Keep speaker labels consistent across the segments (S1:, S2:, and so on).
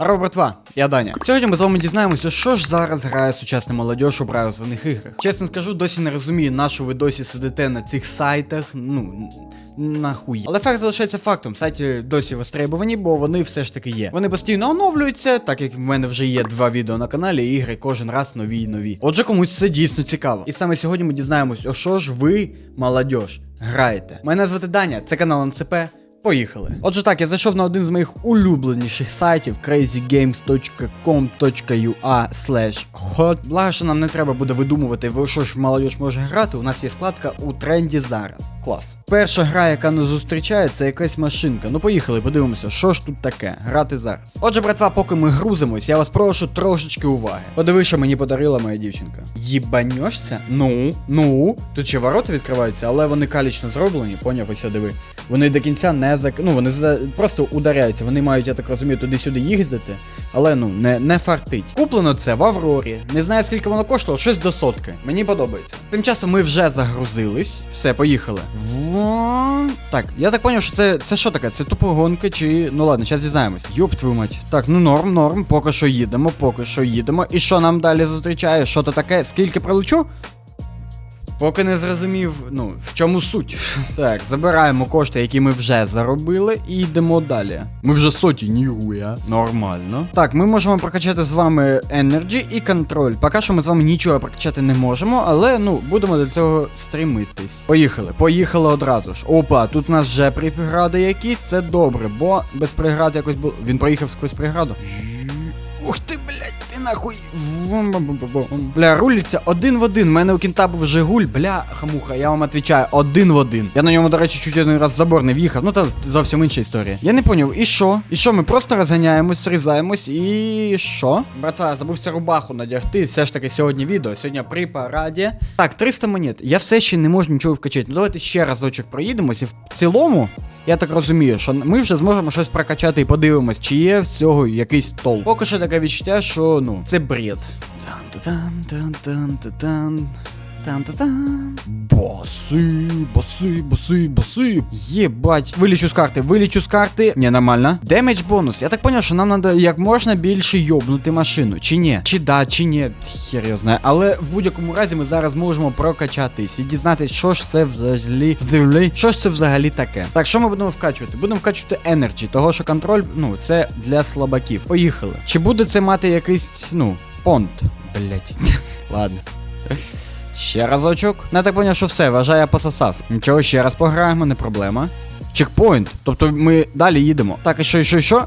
S1: Братва, я Даня. Сьогодні ми з вами дізнаємося, що ж зараз грає сучасна молодь у браузерних іграх. Чесно скажу, досі не розумію, на що ви досі сидите на цих сайтах. Ну. Нахуй. Але факт залишається фактом. Сайти досі востребовані, бо вони все ж таки є. Вони постійно оновлюються, так як в мене вже є два відео на каналі, ігри кожен раз нові і нові. Отже, комусь це дійсно цікаво. І саме сьогодні ми дізнаємось, о що ж ви, молодь, граєте. Мене звати Даня, це канал НЦП. Поїхали. Отже, так, я зайшов на один з моїх улюбленіших сайтів crazygames.com.ua hot. Благо, що нам не треба буде видумувати, во що ж молодь може грати. У нас є складка у тренді зараз. Клас. Перша гра, яка нас зустрічає, це якась машинка. Ну поїхали, подивимося, що ж тут таке. Грати зараз. Отже, братва, поки ми грузимось, я вас прошу трошечки уваги. Подиви, що мені подарила моя дівчинка. Їбаньошся? Ну, ну. Тут ще ворота відкриваються, але вони калічно зроблені, поняв, ось диви. Вони до кінця не зак... Ну, вони за... просто ударяються. Вони мають, я так розумію, туди-сюди їздити, але ну, не, не фартить. Куплено це в Аврорі. Не знаю, скільки воно коштувало, щось до сотки. Мені подобається. Тим часом ми вже загрузились. Все, поїхали. Во... Так, я так поняв, що це це що таке? Це тупо гонки чи. Ну ладно, зараз дізнаємось. Йоп твою мать. Так, ну норм, норм. Поки що їдемо, поки що їдемо. І що нам далі зустрічає? Що то таке? Скільки прилечу? Поки не зрозумів, ну, в чому суть. Так, забираємо кошти, які ми вже заробили, і йдемо далі. Ми вже соті, ніхуя. Нормально. Так, ми можемо прокачати з вами Energy і контроль. Поки що ми з вами нічого прокачати не можемо, але ну, будемо до цього стремитись. Поїхали, поїхали одразу ж. Опа, тут у нас вже прегради якісь, це добре, бо без преград якось було. Він проїхав сквозь преграду. Ух ти нахуй. Бля, рулиться один в один. У мене у кінта був Жигуль, бля, хамуха, я вам відповідаю, один в один. Я на ньому, до речі, чуть один раз забор не в'їхав. Ну, та зовсім інша історія. Я не поняв, і що? І що, ми просто розганяємось, срізаємось, і що? Братва, забувся рубаху надягти. Все ж таки сьогодні відео. Сьогодні при параді. Так, 300 монет. Я все ще не можу нічого вкачати. Ну давайте ще разочок проїдемось і в цілому. Я так розумію, що ми вже зможемо щось прокачати і подивимось, чи є з цього якийсь толк. Поки що таке відчуття, що ну, це бред. Тан-та-тан-тан-тан-тан. Тан-та-тан. Боси, боси, боси, боси. Вилічу з карти, вилічу з карти. Ні, нормально. Демедж бонус. Я так поняв, що нам треба як можна більше йобнути машину. Чи ні? Чи да, чи ні. Хер його знає. Але в будь-якому разі ми зараз можемо прокачатись і дізнатися, що ж це взагалі. Що ж це взагалі таке. Так, що ми будемо вкачувати? Будемо вкачувати Energy, того що контроль, ну, це для слабаків. Поїхали. Чи буде це мати якийсь, ну, понт? Блять. Ладно. Ще разочок. Не я так поняв, що все, вважає, я пососав. Нічого, ще раз пограємо, не проблема. Чекпоінт. Тобто ми далі їдемо. Так, і що, і що, і що?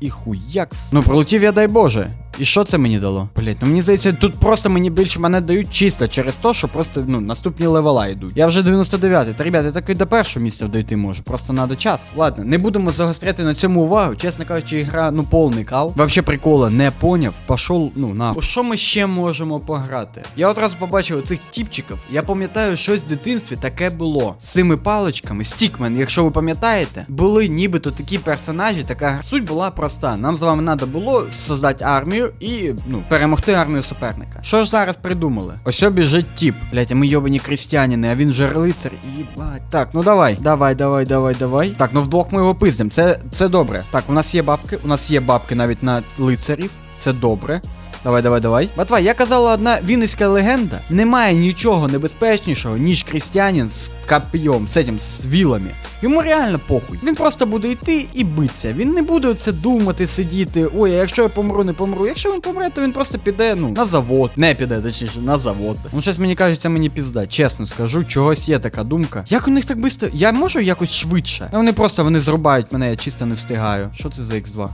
S1: І хуякс. Ну, пролетів я, дай Боже. І що це мені дало? Блять, ну мені здається, тут просто мені більше мене дають чисто через те, що просто ну наступні левела йдуть. Я вже 99-й. Та ребята, я так і до першого місця дойти можу. Просто треба час. Ладно, не будемо загостряти на цьому увагу. Чесно кажучи, гра, ну повний кал. Вообще прикола не поняв. Пошов, ну на. У що ми ще можемо пограти? Я одразу побачив цих тіпчиків. Я пам'ятаю, щось в дитинстві таке було. З цими паличками, стікмен, якщо ви пам'ятаєте, були нібито такі персонажі. Така суть була проста. Нам з вами треба було создати армію і ну, перемогти армію суперника. Що ж зараз придумали? Ось біжить тіп. Блять, а ми йобані крістяніни, а він же лицар. Їбать. Так, ну давай, давай, давай, давай, давай. Так, ну вдвох ми його пиздим. Це, це добре. Так, у нас є бабки, у нас є бабки навіть на лицарів. Це добре. Давай, давай, давай. Батва, я казала одна вінницька легенда. Немає нічого небезпечнішого, ніж крістянин з кап'йом, з цим, з вілами. Йому реально похуй. Він просто буде йти і битися. Він не буде оце думати, сидіти. Ой, а якщо я помру, не помру. Якщо він помре, то він просто піде, ну, на завод. Не піде, точніше, на завод. Ну, щось мені кажеться, мені пізда. Чесно скажу, чогось є така думка. Як у них так бисто? Я можу якось швидше? Вони просто вони зрубають мене, я чисто не встигаю. Що це за X2?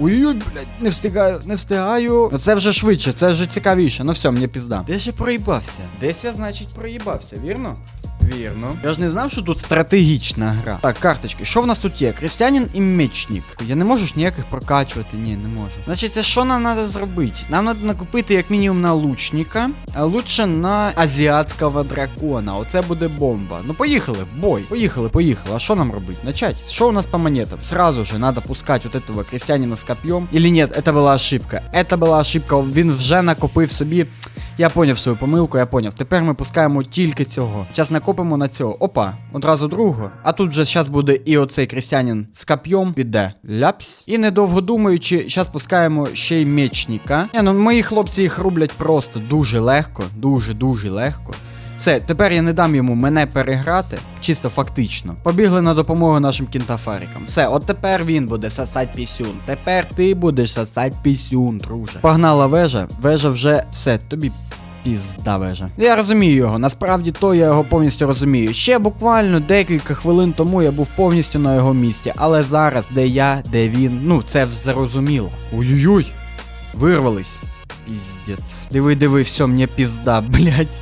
S1: Ой-ой, блядь, не встигаю, не встигаю. Ну це вже швидше, це вже цікавіше. Ну все, мені пізда. Десь я проїбався. Десь я, значить, проїбався, вірно? Вірно. Я ж не знав, що тут стратегічна гра. Так, карточки. Що в нас тут є? Крістянин і мечник. Я не можу ж ніяких прокачувати. Ні, не можу. Значить, це що нам треба зробити? Нам треба накупити як мінімум на лучника, а лучше на азіатського дракона. Оце буде бомба. Ну поїхали в бой. Поїхали, поїхали. А що нам робити? Начать. Що у нас по монетам? Сразу же надо пускать вот этого крестьянина с копьем. Или нет, это была ошибка. Это была ошибка. Він вже накопив собі я поняв свою помилку, я поняв. Тепер ми пускаємо тільки цього. Зараз накопимо на цього. Опа, одразу другого. А тут же зараз буде і оцей крістянин з кап'єм піде. Ляпсь. І недовго думаючи, зараз пускаємо ще й мечника. Не, ну мої хлопці їх рублять просто дуже легко, дуже-дуже легко. Все, тепер я не дам йому мене переграти, чисто фактично. Побігли на допомогу нашим кінтафарикам. Все, от тепер він буде сосать пісюн. Тепер ти будеш сосать пісюн, друже. Погнала вежа, вежа вже все, тобі. Пізда вежа. Я розумію його, насправді то я його повністю розумію. Ще буквально декілька хвилин тому я був повністю на його місці, але зараз, де я, де він, ну це зрозуміло. Ой-ой-ой, вирвались. Піздець. Диви, диви, все, мені пізда, блять.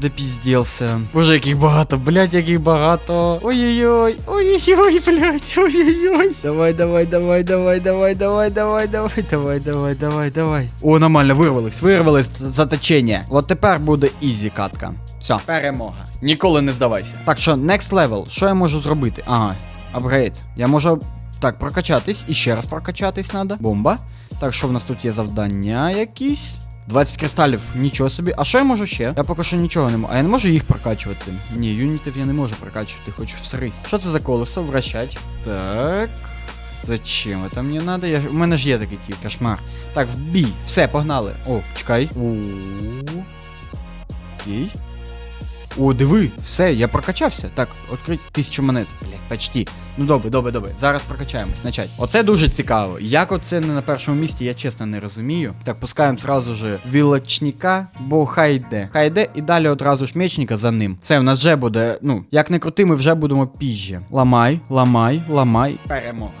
S1: Да пізділся. Боже, яких багато, блять, яких багато. Ой-ой-ой, ой-ой-ой, блять, ой-ой-ой. Давай, давай, давай, давай, давай, давай, давай, давай, давай, давай, давай, давай. О, нормально, вирвались, вирвались заточення. От тепер буде ізі катка. Все, перемога. Ніколи не здавайся. Так що, next level, що я можу зробити? Ага, апгрейд. Я можу. Так, прокачатись, і ще раз прокачатись треба. Бомба. Так, що в нас тут є завдання якісь? 20 кристалів, нічого собі. А що я можу ще? Я поки що нічого не можу. А я не можу їх прокачувати. Ні, юнітів я не можу прокачувати, хочу всрись. Що це за колесо? Вращать. Так. Зачем это мені надо? Я... У мене ж є такий кошмар. Так, в. Все, погнали. О, чекай. Окей. О, диви, все, я прокачався. Так, відкрить тисячу монет. Блять, почти. Ну добре, добре, добре. Зараз прокачаємось. Начать. Оце дуже цікаво. Як оце не на першому місці, я чесно не розумію. Так, пускаємо сразу же вілочника, бо хай йде. Хай йде і далі одразу ж мечника за ним. Це в нас вже буде, ну, як не крути, ми вже будемо пізже. Ламай, ламай, ламай. Перемога.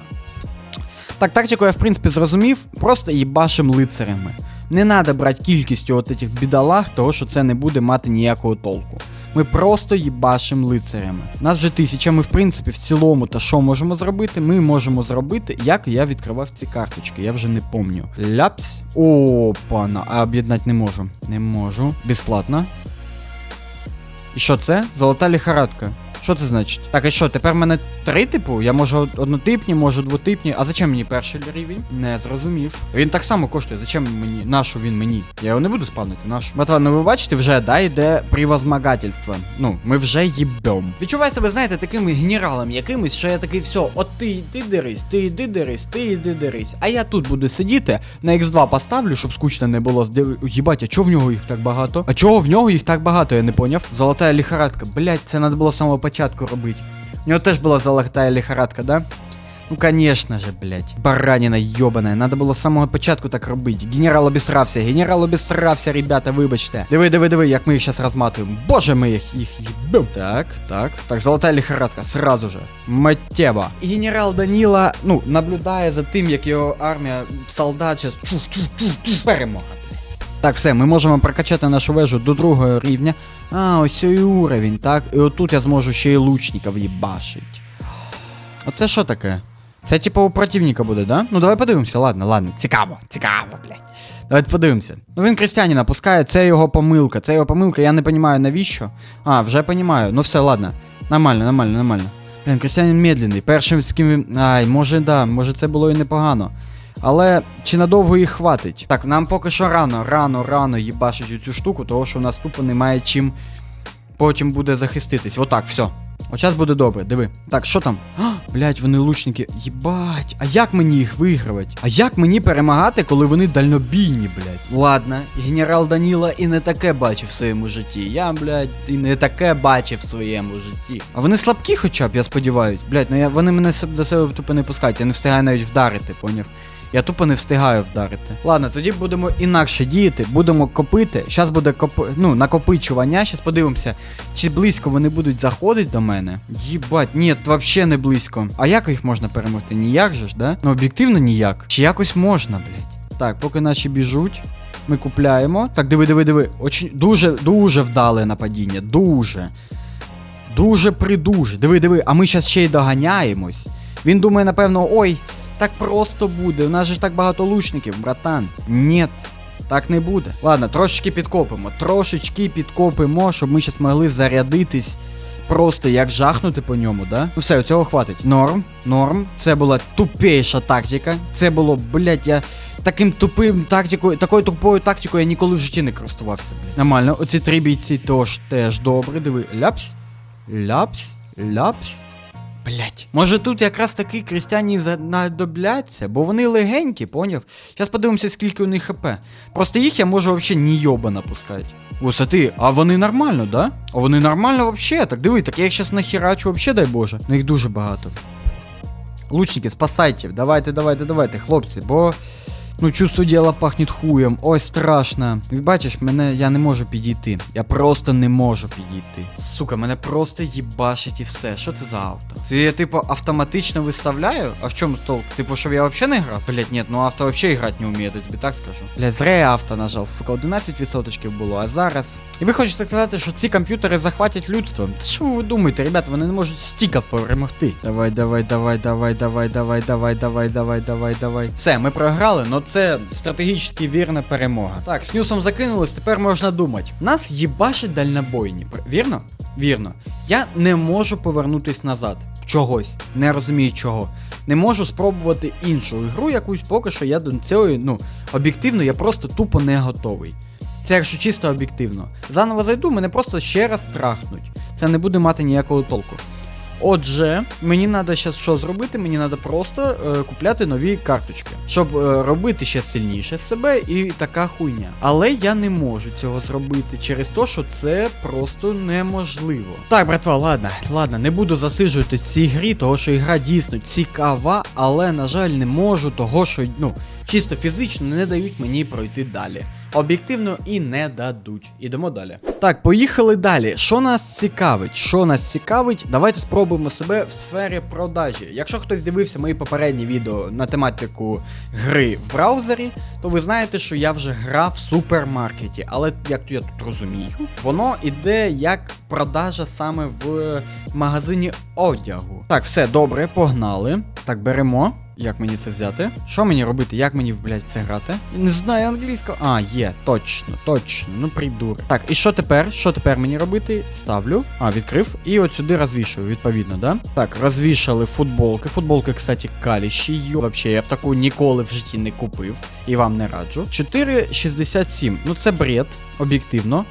S1: Так, тактику я в принципі зрозумів, просто їбашим лицарями. Не треба брати кількістю от этих бідолах, того що це не буде мати ніякого толку. Ми просто їбашим лицарями. Нас вже тисяча, ми в принципі в цілому та що можемо зробити? Ми можемо зробити, як я відкривав ці карточки, я вже не помню. Ляпс. О, пана, а об'єднати не можу. Не можу. Безплатно. І що це? Золота ліхорадка. Що це значить? Так, і що, тепер в мене три типу? Я можу однотипні, можу двотипні. А зачем мені перший рівень? Не зрозумів. Він так само коштує. Зачем мені? Нашу він мені? Я його не буду спавнити, нашу. Братва, ну ви бачите, вже да, йде превозмагательство. Ну, ми вже їбем. Відчуваю себе, знаєте, таким генералом якимось, що я такий, все, от ти йди дерись, ти йди дерись, ти йди дерись. А я тут буду сидіти, на X2 поставлю, щоб скучно не було. Їбать, а чого в нього їх так багато? А чого в нього їх так багато, я не поняв. Золота ліхорадка. Блять, це треба було самого початку робити. У нього теж була золота ліхорадка, да? Ну, конечно же, блять. Баранина йобаная. Надо було з самого початку так робити. Генерал обісрався, генерал обісрався, ребята, вибачте. Диви, диви, диви, як ми їх зараз розматуємо. Боже, ми їх їх їбем. Так, так. Так, золота лихорадка, сразу же. Миттєво. І генерал Даніла, ну, наблюдає за тим, як його армія солдат зараз чух-чух-чух-чух. Перемога, блять. Так, все, ми можемо прокачати нашу вежу до другого рівня. А, ось і уровень, так. І отут я зможу ще й лучників їбашить. Оце що таке? Це типу у противника буде, да? Ну давай подивимося, ладно, ладно. Цікаво, цікаво, блядь. Давайте подивимося. Ну він крестьянина пускає, це його помилка. Це його помилка, я не розумію навіщо. А, вже розумію. Ну все, ладно. Нормально, нормально, нормально. Блін, крестьянин медленний. Першим з ким. Ай, може да, може це було і непогано. Але чи надовго їх хватить? Так, нам поки що рано, рано, рано їбашить цю штуку, того що у нас тупо немає чим потім буде захиститись. Отак, все. От час буде добре, диви. Так, що там? Блять, вони лучники. Єбать, а як мені їх вигравати? А як мені перемагати, коли вони дальнобійні, блять? Ладно, генерал Даніла і не таке бачив в своєму житті. Я, блять, і не таке бачив в своєму житті. А вони слабкі хоча б, я сподіваюсь. Блять, ну я, вони мене до себе тупо не пускають, я не встигаю навіть вдарити, поняв? Я тупо не встигаю вдарити. Ладно, тоді будемо інакше діяти, будемо копити. Зараз буде коп... ну, накопичування. Зараз подивимося, чи близько вони будуть заходити до мене. Їбать, ні, взагалі не близько. А як їх можна перемогти? Ніяк же ж, да? Ну об'єктивно ніяк. Чи якось можна, блядь. Так, поки наші біжуть. Ми купляємо. Так, диви, диви, диви. Очень, дуже, дуже вдале нападіння. Дуже. Дуже придуже. Диви, диви, а ми зараз ще й доганяємось. Він думає, напевно, ой, так просто буде. У нас же так багато лучників, братан. Нєт. Так не буде. Ладно, трошечки підкопимо. Трошечки підкопимо, щоб ми зараз могли зарядитись просто як жахнути по ньому, да? Ну все, цього хватить. Норм, норм. Це була тупейша тактика. Це було, блять, я таким тупим тактикою, такою тупою тактикою я ніколи в житті не користувався, блядь. Нормально, оці три бійці тож теж добре. Диви. Ляпс, ляпс, ляпс. Блять. Може тут якраз таки крістяні знадобляться, бо вони легенькі, поняв? Зараз подивимося, скільки у них хп. Просто їх я можу взагалі нійоба напускати. Висоти, а вони нормально, да? А вони нормально взагалі? Так диви, так я їх зараз нахерачу взагалі, дай Боже. Ну їх дуже багато. Лучники, спасайте, давайте, давайте, давайте, хлопці, бо. Ну, чувство діла пахнет хуєм. Ой, страшно. Бачиш, мене я не можу підійти. Я просто не можу підійти. Сука, мене просто їбашить і все. Що це за авто? Це я, типу, автоматично виставляю? А в чому стол? Типу, щоб я взагалі не грав? Блять, ні, ну авто взагалі грати не вміє, я тобі так скажу. Блять, зря я авто нажав, сука, 11% було, а зараз. І ви хочете сказати, що ці комп'ютери захватять людство? Та що ви думаєте, ребята, вони не можуть стікав перемогти. Давай, давай, давай, давай, давай, давай, давай, давай, давай, давай, давай. Все, ми програли, но це стратегічно вірна перемога. Так, з нюсом закинулись, тепер можна думати. Нас їбашить дальнобойні, вірно? Вірно. Я не можу повернутись назад. Чогось. Не розумію чого. Не можу спробувати іншу ігру якусь, поки що я до цього, ну, об'єктивно, я просто тупо не готовий. Це якщо чисто об'єктивно. Заново зайду, мене просто ще раз страхнуть. Це не буде мати ніякого толку. Отже, мені треба зараз що зробити? Мені треба просто е, купляти нові карточки, щоб е, робити ще сильніше себе і така хуйня. Але я не можу цього зробити через те, що це просто неможливо. Так, братва, ладно, ладно, не буду засиджуватись в цій грі, того що ігра дійсно цікава, але на жаль, не можу, того що ну чисто фізично не дають мені пройти далі. Об'єктивно і не дадуть. Ідемо далі. Так, поїхали далі. Що нас цікавить? Що нас цікавить? Давайте спробуємо себе в сфері продажі. Якщо хтось дивився мої попередні відео на тематику гри в браузері, то ви знаєте, що я вже грав в супермаркеті. Але як я тут розумію, воно іде як продажа саме в магазині одягу. Так, все добре, погнали. Так, беремо. Як мені це взяти? Що мені робити? Як мені, блядь, це грати? Не знаю англійського. А, є, точно, точно. Ну придур. Так, і що тепер? Що тепер мені робити? Ставлю. А, відкрив. І от сюди розвішую, відповідно, да? Так, розвішали футболки. Футболки, кстати, каліші. Йо. Вообще, я б таку ніколи в житті не купив. І вам не раджу. 4,67. Ну це бред, об'єктивно.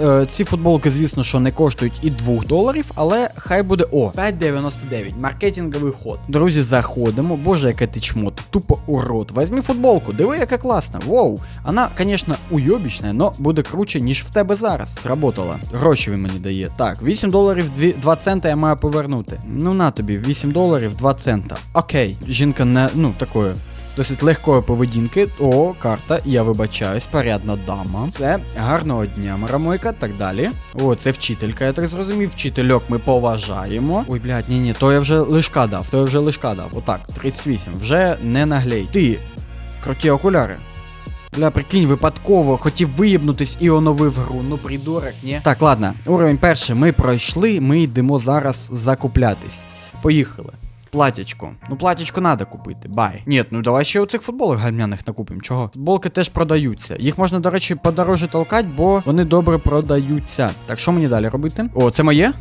S1: Е, ці футболки, звісно, що не коштують і 2 доларів, але хай буде о 5,99. Маркетинговий ход. Друзі, заходимо. Боже, яке ти чмот, тупо урод. Візьми футболку, диви, яка класна. Воу. Вона, звісно, уйобічна, але буде круче, ніж в тебе зараз. Сработала. Гроші він мені дає. Так, 8 доларів 2, 2 цента я маю повернути. Ну на тобі, 8 доларів 2 цента. Окей, жінка не, ну, такою досить легкої поведінки. О, карта, я вибачаюсь, порядна дама. Це гарного дня, марамойка, так далі. О, це вчителька, я так зрозумів. Вчительок ми поважаємо. Ой, блядь, ні, ні, то я вже лишка дав, то я вже лишка дав. Отак, 38. Вже не наглей. Ти, круті окуляри. Бля, прикинь, випадково хотів виїбнутись і оновив гру. Ну, придурок, ні. Так, ладно, уровень перший ми пройшли, ми йдемо зараз закуплятись. Поїхали. Платячко. Ну, платічко треба купити. Бай. Ні, ну давай ще оцих футболок гальмяних накупимо. Чого? Футболки теж продаються. Їх можна, до речі, подорожче толкати, бо вони добре продаються. Так, що мені далі робити? О, це моє?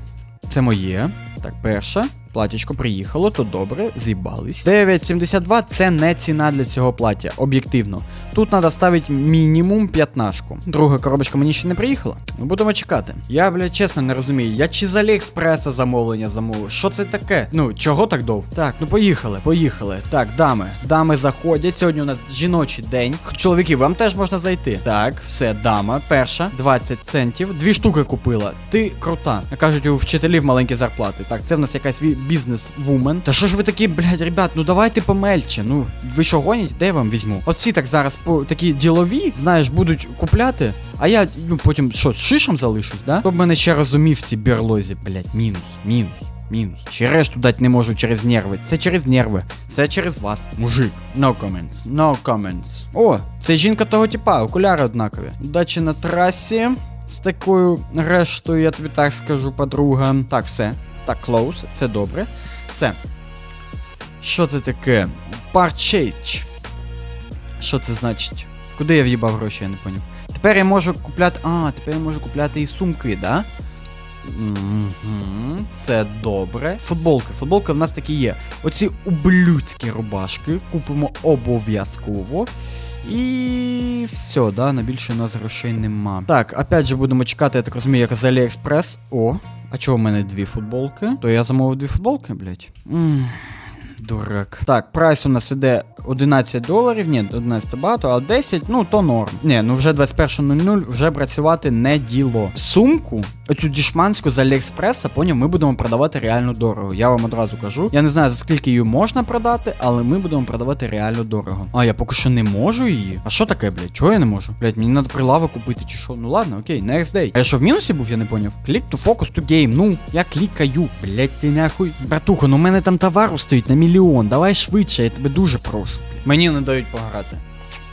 S1: Це моє. Так, перша. Платічко приїхало, то добре, з'їбались. 9,72 це не ціна для цього плаття, об'єктивно. Тут треба ставити мінімум 15. Друга коробочка мені ще не приїхала. Ми будемо чекати. Я, блядь, чесно не розумію. Я чи з Аліекспреса замовлення замовив? Що це таке? Ну, чого так довго? Так, ну поїхали, поїхали. Так, дами. Дами заходять. Сьогодні у нас жіночий день. Чоловіки, вам теж можна зайти. Так, все, дама. Перша, 20 центів. Дві штуки купила. Ти крута. Кажуть, у вчителів маленькі зарплати. Так, це в нас якась бізнес-вумен. Та що ж ви такі, блядь, ребят, ну давайте помельче. Ну, ви що гоніть? Де я вам візьму? От всі так зараз по такі ділові, знаєш, будуть купляти. А я ну потім що, з шишем залишусь, да? Хто мене ще розумів в цій берлозі, блядь, мінус, мінус. Мінус. Ще решту дати не можу через нерви. Це через нерви. Це через вас, мужик. No comments. No comments. О, це жінка того типа, окуляри однакові. Удачі на трасі. З такою рештою, я тобі так скажу, подруга. Так, все. Так, close, це добре. Все. Що це таке? Purchase. Що це значить? Куди я в'їбав гроші, я не поняв. Тепер я можу купляти. А, тепер я можу купляти і сумки, да? Мгм, Це добре. Футболки. Футболки в нас такі є. Оці ублюдські рубашки купимо обов'язково. І все, да, на більше у нас грошей нема. Так, опять же будемо чекати, я так розумію, як з Аліекспрес. О, а чого в мене дві футболки? То я замовив дві футболки, блять. Дурак. Так, прайс у нас іде 11 доларів. Ні, 11 багато, а 10, ну то норм. Ні, ну вже 21.00 вже працювати не діло. Сумку, оцю дішманську з Аліекспреса, поняв, ми будемо продавати реально дорого. Я вам одразу кажу. Я не знаю, за скільки її можна продати, але ми будемо продавати реально дорого. А, я поки що не можу її. А що таке, блядь? Чого я не можу? Блядь, мені треба прилави купити чи що? Ну ладно, окей, next day. А я що в мінусі був, я не поняв. Клік to focus to game. Ну, я клікаю. Блядь, ти нахуй. Братуха, ну в мене там товару стоїть на мільйон. Давай швидше, я тебе дуже прошу. Мені не дають пограти.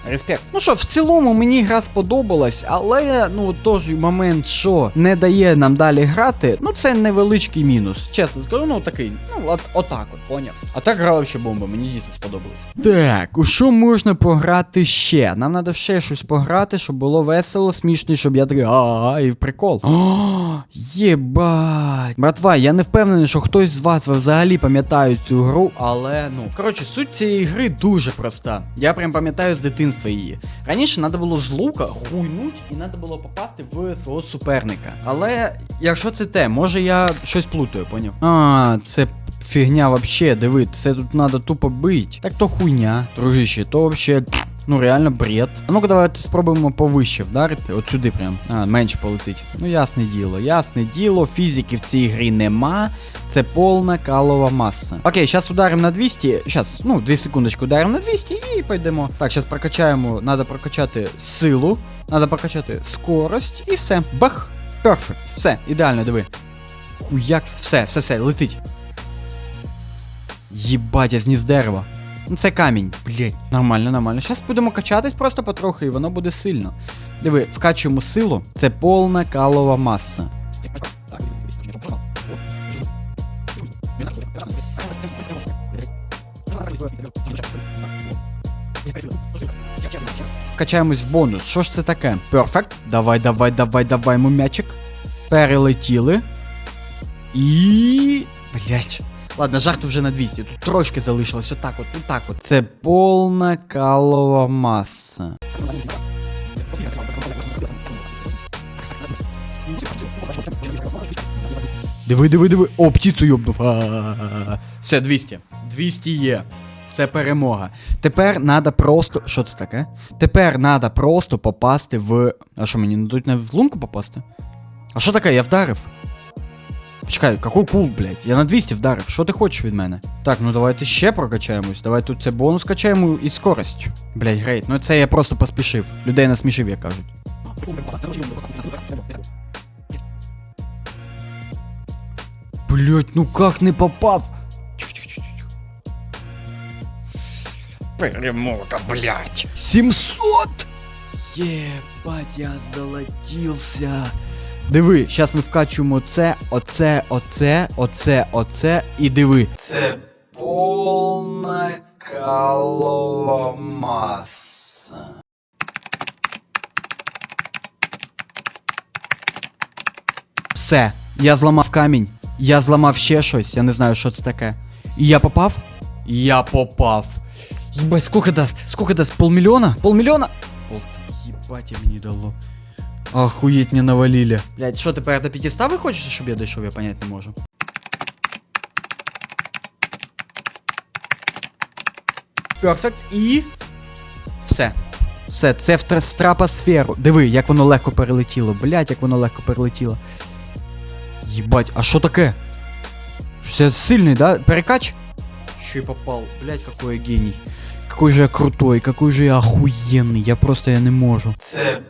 S1: Респект. Ну що, в цілому мені гра сподобалась, але ну той момент, що не дає нам далі грати, ну це невеличкий мінус. Чесно скажу, ну такий, ну от отак от, поняв. А так грала ще бомба, мені дійсно сподобалось. Так, у що можна пограти ще? Нам треба ще щось пограти, щоб було весело, смішно, щоб я такий а і в прикол. О, єбать. Братва, я не впевнений, що хтось з вас взагалі пам'ятає цю гру, але ну. Коротше, суть цієї гри дуже проста. Я прям пам'ятаю з дитинства її. Раніше треба було з лука хуйнуть і треба було попасти в свого суперника. Але якщо це те, може я щось плутаю, поняв? А, це фігня вообще, диви, це тут треба тупо бить. Так то хуйня, дружище, то вообще. Ну, реально бред. А ну-ка давайте спробуємо повище вдарити. От сюди прям. А, менше полетить. Ну, ясне діло, ясне діло, фізики в цій грі нема. Це повна калова маса. Окей, зараз ударимо на 200. Зараз, ну, 2 секундочки ударимо на 200 і пойдемо. Так, зараз прокачаємо. Надо прокачати силу, надо прокачати скорость і все. Бах! Перфект. Все, ідеально, диви. Хуяк, все, все, все, летить. Єбать, я зніс дерева. Ну це камінь, блять. Нормально, нормально. Зараз будемо качатись просто потрохи, і воно буде сильно. Диви, вкачуємо силу, це повна калова маса. Качаємось в бонус. Що ж це таке? Перфект. Давай, давай, давай, давай, мумячик. Перелетіли. І. Блять. Ладно, жарту вже на 200. Тут трошки залишилось. Отак от, отак от. Це повна калова маса. Диви, диви, диви. О, птицю йобнув. Все, 200. 200 є. Це перемога. Тепер треба просто. Що це таке? Тепер треба просто попасти в. А що мені не дадуть на в лунку попасти? А що таке? Я вдарив. Почекай, какой кул, блядь? Я на 200 вдарив. Що ти хочеш від мене? Так, ну давайте ще прокачаємось. Давай тут це бонус качаємо і скорость. Блядь, грейт. Ну це я просто поспішив. Людей насмішив, як кажуть. Блять, ну как не попав? Перемога, блять. 700! Єбать, я золотився. Диви, зараз ми вкачуємо це, оце, оце, оце, оце і диви. Це повна калова маса. Все, я зламав камінь, я зламав ще щось, я не знаю, що це таке. І я попав? Я попав. Єбать, сколько дасть? Сколько дасть? Полмільйона? Полмільйона? Пол... Єбать, мені дало. Охуеть, мне навалили. Блять, що тепер до 500 ви хочете, щоб я дійшов, я понять не можу. Перфект і. Все. Все, це в тр- стратосферу. Диви, як воно легко перелетіло. Блять, як воно легко перелетіло. Єбать, а що таке? Це сильний, да? Перекач? Ще й попав. Блять, какой я геній. Какой же я крутой, какой же я охуєнний. Я просто я не можу. Це.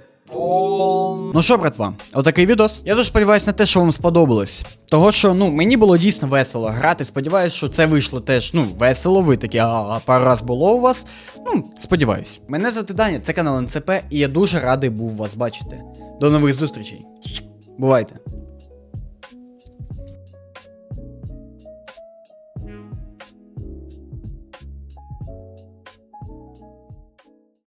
S1: Ну що, братва, отакий відос. Я дуже сподіваюся на те, що вам сподобалось. Того, що ну мені було дійсно весело грати. Сподіваюсь, що це вийшло теж ну весело. Ви такі, а пару раз було у вас. Ну, сподіваюсь. Мене звати Даня, це канал НЦП, і я дуже радий був вас бачити. До нових зустрічей. Бувайте.